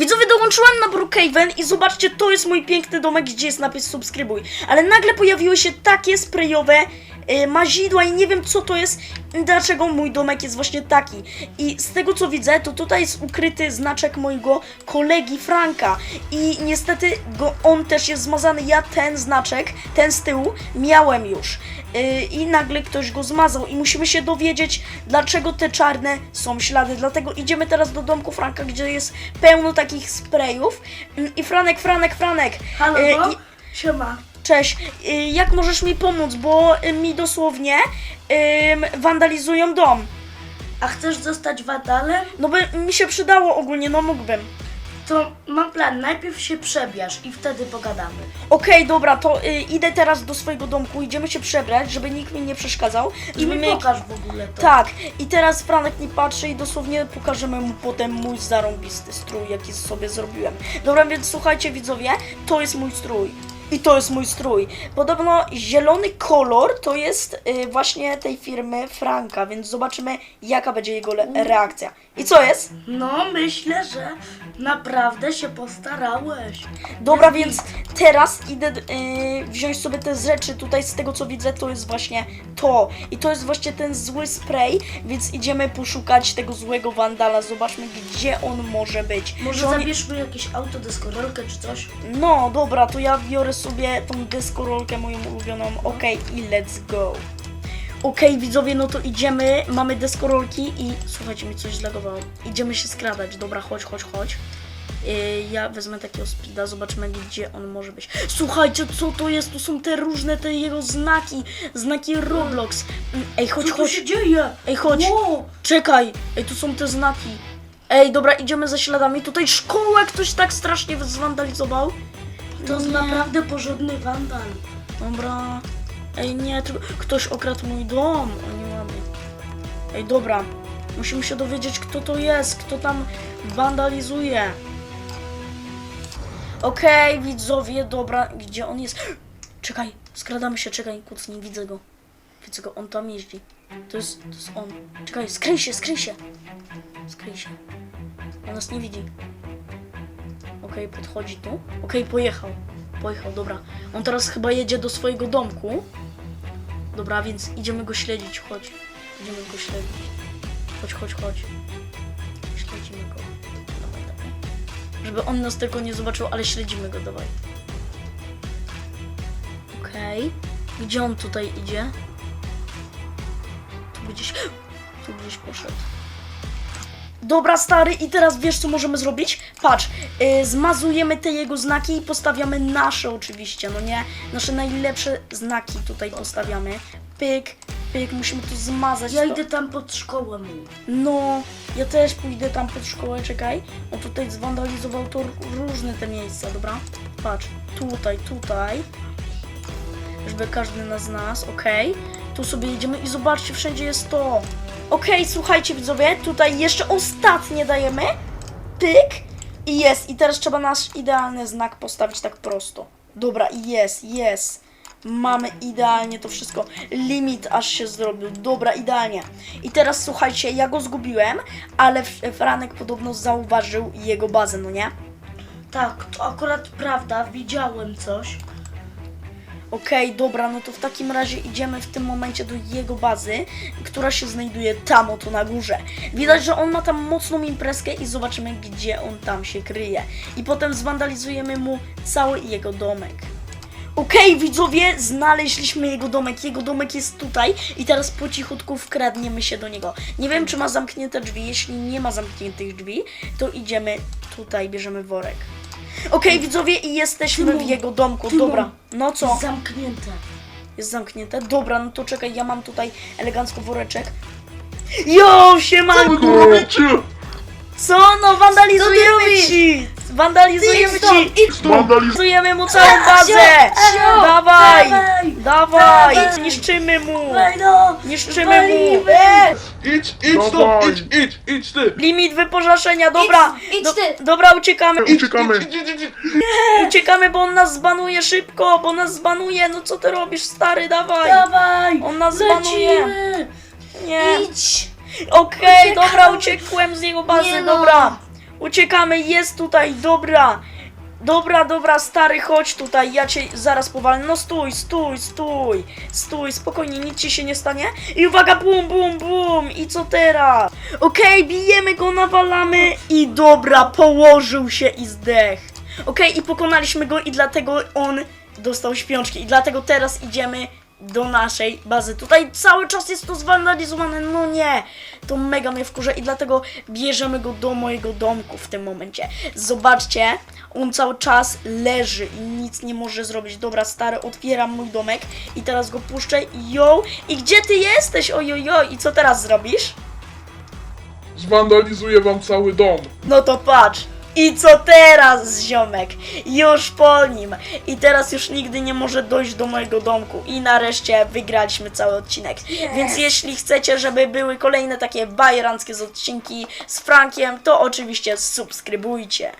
Widzowie, dołączyłem na Brookhaven i zobaczcie, to jest mój piękny domek, gdzie jest napis subskrybuj. Ale nagle pojawiły się takie sprayowe mazidła i nie wiem co to jest, dlaczego mój domek jest właśnie taki. I z tego co widzę, to tutaj jest ukryty znaczek mojego kolegi Franka. I niestety go, on też jest zmazany. Ja ten znaczek, ten z tyłu, miałem już. Y, I nagle ktoś go zmazał i musimy się dowiedzieć, dlaczego te czarne są ślady. Dlatego idziemy teraz do domku Franka, gdzie jest pełno takich sprayów. Mm, I Franek, Franek, Franek. Halo, y, no? i- Siema. Cześć, y, jak możesz mi pomóc, bo y, mi dosłownie wandalizują dom. A chcesz zostać wadalem? No by mi się przydało ogólnie, no mógłbym. To mam plan. Najpierw się przebiasz i wtedy pogadamy. Okej, dobra, to y, idę teraz do swojego domku, idziemy się przebrać, żeby nikt mi nie przeszkadzał. I mi mnie- pokaż w ogóle to. Tak, i teraz Franek nie patrzy i dosłownie pokażemy mu potem mój zarąbisty strój, jaki sobie zrobiłem. Dobra, więc słuchajcie widzowie, to jest mój strój. I to jest mój strój. Podobno zielony kolor to jest y, właśnie tej firmy Franka, więc zobaczymy jaka będzie jego le- reakcja. I co jest? No, myślę, że naprawdę się postarałeś. Dobra, więc teraz idę y, wziąć sobie te rzeczy. Tutaj z tego co widzę, to jest właśnie to. I to jest właśnie ten zły spray, więc idziemy poszukać tego złego wandala. Zobaczmy, gdzie on może być. Może Czy on... zabierzmy jakieś auto, deskorolkę czy coś? No, dobra, to ja biorę sobie tą deskorolkę moją ulubioną. Okej, i let's go. Okej, widzowie, no to idziemy, mamy deskorolki i słuchajcie, mi coś zlagowało. Idziemy się skradać, dobra, chodź, chodź, chodź. Yy, ja wezmę takiego speeda, zobaczymy gdzie on może być. Słuchajcie, co to jest? Tu są te różne te jego znaki, znaki Roblox. Mm, Ej, chodź, Co chodź. się dzieje? Ej, chodź. Wow. Czekaj, ej, tu są te znaki. Ej, dobra, idziemy za śladami. Tutaj szkołę ktoś tak strasznie zwandalizował. To jest naprawdę porządny wandal. Dobra. Ej, nie, tylko ktoś okradł mój dom. Ładnie. Ej, dobra. Musimy się dowiedzieć, kto to jest, kto tam wandalizuje. Okej, widzowie, dobra, gdzie on jest? Czekaj, skradamy się, czekaj, kucnij, widzę go. Widzę go, on tam jeździ. To jest, to jest on. Czekaj, skryj się, skryj się. Skryj się. On nas nie widzi. Okej, podchodzi tu. Okej, pojechał. Pojechał, dobra. On teraz chyba jedzie do swojego domku. Dobra, więc idziemy go śledzić, chodź. Idziemy go śledzić. Chodź, chodź, chodź. Śledzimy go. Dawaj, dawaj. Żeby on nas tylko nie zobaczył, ale śledzimy go, dawaj. Okej. Gdzie on tutaj idzie? Tu gdzieś... Tu gdzieś poszedł. Dobra, stary, i teraz wiesz, co możemy zrobić? Patrz, yy, zmazujemy te jego znaki i postawiamy nasze oczywiście, no nie? Nasze najlepsze znaki tutaj postawiamy. Pyk, pyk, musimy tu zmazać Ja to. idę tam pod szkołę. No, ja też pójdę tam pod szkołę, czekaj. On tutaj zwandalizował to różne te miejsca, dobra? Patrz, tutaj, tutaj. Żeby każdy z nas, okej. Tu sobie jedziemy i zobaczcie, wszędzie jest to. Okej, słuchajcie widzowie, tutaj jeszcze ostatnie dajemy. Pyk. I jest. I teraz trzeba nasz idealny znak postawić tak prosto. Dobra, jest, jest. Mamy idealnie to wszystko. Limit aż się zrobił. Dobra, idealnie. I teraz słuchajcie, ja go zgubiłem, ale Franek podobno zauważył jego bazę, no nie? Tak, to akurat prawda, widziałem coś. Okej, dobra, no to w takim razie idziemy w tym momencie do jego bazy, która się znajduje tam oto na górze. Widać, że on ma tam mocną imprezkę i zobaczymy, gdzie on tam się kryje. I potem zwandalizujemy mu cały jego domek. Okej, widzowie, znaleźliśmy jego domek. Jego domek jest tutaj i teraz po cichutku wkradniemy się do niego. Nie wiem, czy ma zamknięte drzwi. Jeśli nie ma zamkniętych drzwi, to idziemy tutaj, bierzemy worek. Okej, widzowie, i jesteśmy w jego domku. Tymon, Dobra, no co? Zamknięte. Jest zamknięte? Dobra, no to czekaj, ja mam tutaj elegancko woreczek. Jo, siemanko! Co? Co? No wandalizujemy robisz? ci! Wandalizujemy Idź stąd, ci! idź Wandalizujemy mu całą bazę! sio, Dawaj! dawaj, Dawaj! dawaj. Niszczymy mu! Ej no! Niszczymy mu! Walimy. Idź, idź stąd, Dawaj. idź, idź, idź ty! Limit wypożyczenia, dobra! Idź, ty. dobra, uciekamy! Idź, Uciekamy! Idź, idź, idź, idź. Uciekamy, bo on nas zbanuje szybko! Bo nas zbanuje! No co ty robisz, stary? Dawaj! Dawaj! On nas zbanuje! Lecimy! Nie! Idź! Okej, Uciekamy. dobra, uciekłem z jego bazy, Nie no. dobra. Uciekamy, jest tutaj, dobra. Dobra, dobra, stary, chodź tutaj, ja cię zaraz powalę. No stój, stój, stój, stój, spokojnie, nic ci się nie stanie. I uwaga, bum, bum, bum, i co teraz? Okej, bijemy go, nawalamy i dobra, położył się i zdech. Okej, i pokonaliśmy go i dlatego on dostał śpiączki i dlatego teraz idziemy do naszej bazy. Tutaj cały czas jest to zwandalizowane, no nie. To mega mnie wkurza i dlatego bierzemy go do mojego domku w tym momencie. Zobaczcie, on cały czas leży i nic nie może zrobić. Dobra, stary, otwieram mój domek i teraz go puszczę. Yo! I gdzie ty jesteś? Ojojo! I co teraz zrobisz? Zwandalizuję wam cały dom. No to patrz. I co teraz, ziomek? Już po nim. I teraz już nigdy nie może dojść do mojego domku. I nareszcie wygraliśmy cały odcinek. Więc jeśli chcecie, żeby były kolejne takie bajeranckie odcinki z Frankiem, to oczywiście subskrybujcie.